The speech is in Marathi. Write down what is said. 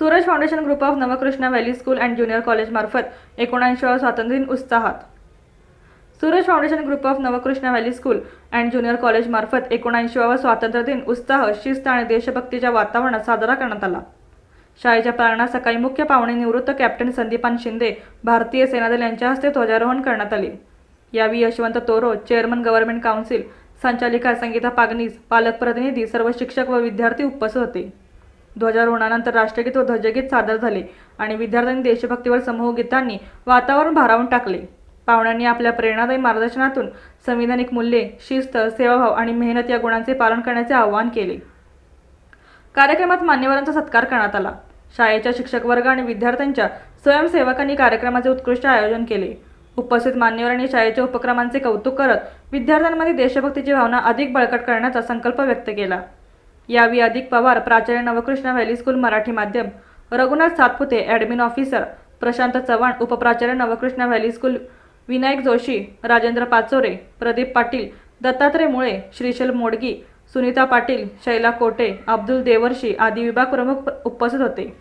Foundation group of Navkrishna valley school and junior कॉलेजमार्फत एकोणऐंशीवा स्वातंत्र्य दिन उत्साहात. Suraj foundation group of Navkrishna valley school and junior कॉलेजमार्फत एकोणऐंशीवा स्वातंत्र्य दिन उत्साह शिस्त आणि देशभक्तीच्या वातावरणात साजरा करण्यात आला. शाळेच्या प्रांगणात सकाळी मुख्य पाहुणे निवृत्त कॅप्टन संदीपान शिंदे भारतीय सेनादल यांच्या हस्ते ध्वजारोहण करण्यात आले. यावेळी यशवंत तोरो चेअरमन गव्हर्नमेंट काउन्सिल संचालिका संगीता पागनीस पालक प्रतिनिधी सर्व शिक्षक व विद्यार्थी उपस्थित होते. ध्वजारोहणानंतर राष्ट्रगीत व ध्वजगीत सादर झाले आणि विद्यार्थ्यांनी देशभक्तीवर समूह गीतांनी वातावरण भारावून टाकले. पाहुण्यांनी आपल्या प्रेरणादायी मार्गदर्शनातून संविधानिक मूल्ये शिस्त सेवाभाव आणि मेहनत या गुणांचे पालन करण्याचे आवाहन केले. कार्यक्रमात मान्यवरांचा सत्कार करण्यात आला. शाळेच्या शिक्षक वर्ग आणि विद्यार्थ्यांच्या स्वयंसेवकांनी कार्यक्रमाचे उत्कृष्ट आयोजन केले. उपस्थित मान्यवरांनी शाळेच्या उपक्रमांचे कौतुक करत विद्यार्थ्यांमध्ये देशभक्तीची भावना अधिक बळकट करण्याचा संकल्प व्यक्त केला. यावेळी अधिक पवार प्राचार्य नवकृष्ण व्हॅली स्कूल मराठी माध्यम रघुनाथ सातपुते ॲडमिन ऑफिसर प्रशांत चव्हाण उपप्राचार्य नवकृष्ण व्हॅली स्कूल विनायक जोशी राजेंद्र पाचोरे प्रदीप पाटील दत्तात्रय मुळे श्रीशैल मोडगी सुनीता पाटील शैला कोटे अब्दुल देवर्षी आदी विभाग प्रमुख उपस्थित होते.